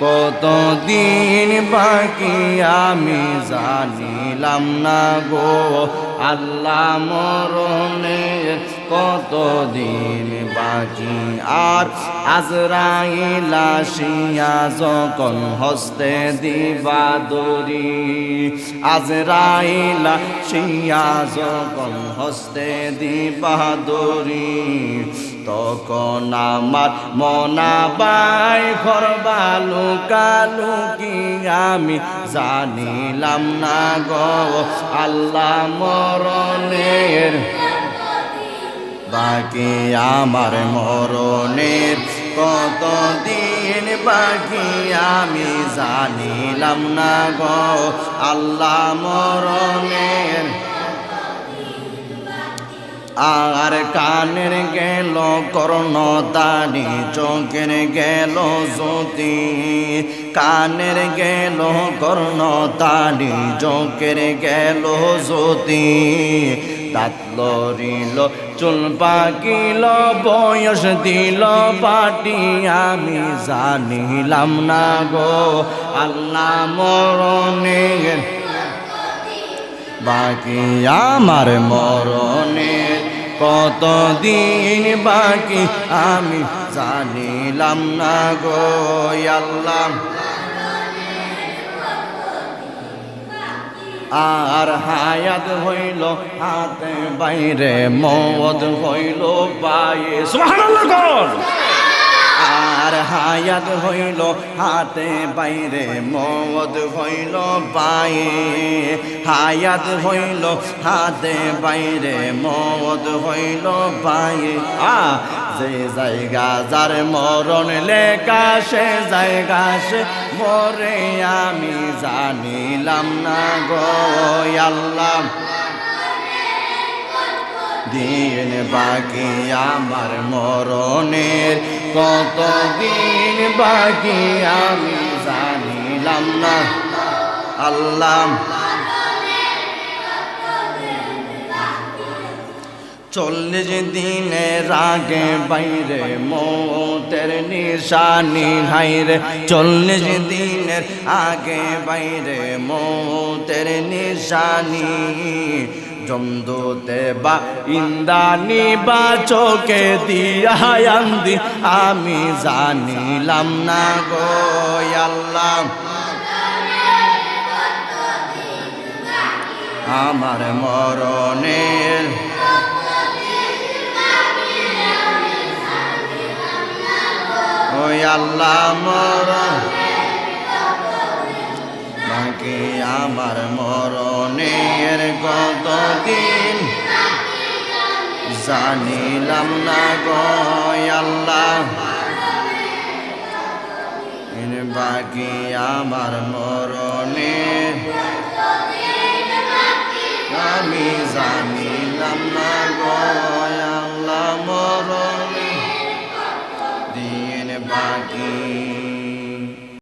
কতদিন বাকি আমি জানিলাম না গো। আল্লাহ মরণের কতদিন বাকি? আর আজরাইল আসিয়া যখন হস্তে দিবা দরি আজরাইল আসিয়া যখন হস্তে দিবা দরি তখন আমার মনা বাই ঘর বালুকালুকি আমি জানিলাম না গো। আল্লাহ মরণের বাকি, আমার মরণের কতদিন বাকি আমি জানিলাম না গো। আল্লাহ মরণের আর কানের গেল কর্ণ তারি চোখের গেল জ্যোতি। কানের গেল কর্ণ তারি চোখের গেল জ্যোতি। দাঁত চুল পাকিল, বয়স দিল পাটি, আমি জানিলাম না গো, আল্লাহ মরণের বাকি আমার মরণের কতদিন বাকি আমি জানিলাম না গো, আল্লাহ। আর হায়াত হইল হাতে বাইরে মদ হইল পায়ে। সুবহানাল্লাহ আর হায়াত হইল, হাতে বাইরে মদ হইল পায়ে। হায়াত হইল, হাতে বাইরে মদ হইল পায়ে। আ, যে জায়গা যার মরণ লেখা, সে জায়গা সে মরে। আমি জানিলাম না গো দিন বাকি আমার মরণের কতদিন বাকি আমি জানিলাম না। আল্লাহ। চল্লিশ দিনের আগে বাইরে মৌতের নিশানি হাইরে চল্লিশ দিনের আগে বাইরে মৌতের নিশানি জমদুতে বা ইন্দানি বা চোখে দিয়ান্দি আমি জানিলাম না গো আল্লাহ। আমার মরণের ওই আল্লাহ মরণ বাকি আমার মরণের কতদিন জানিলাম না আল্লাহ। বাকি আমার মরণে। আমি জানিলাম না গয়াল্লা মরণে। দিন বাকি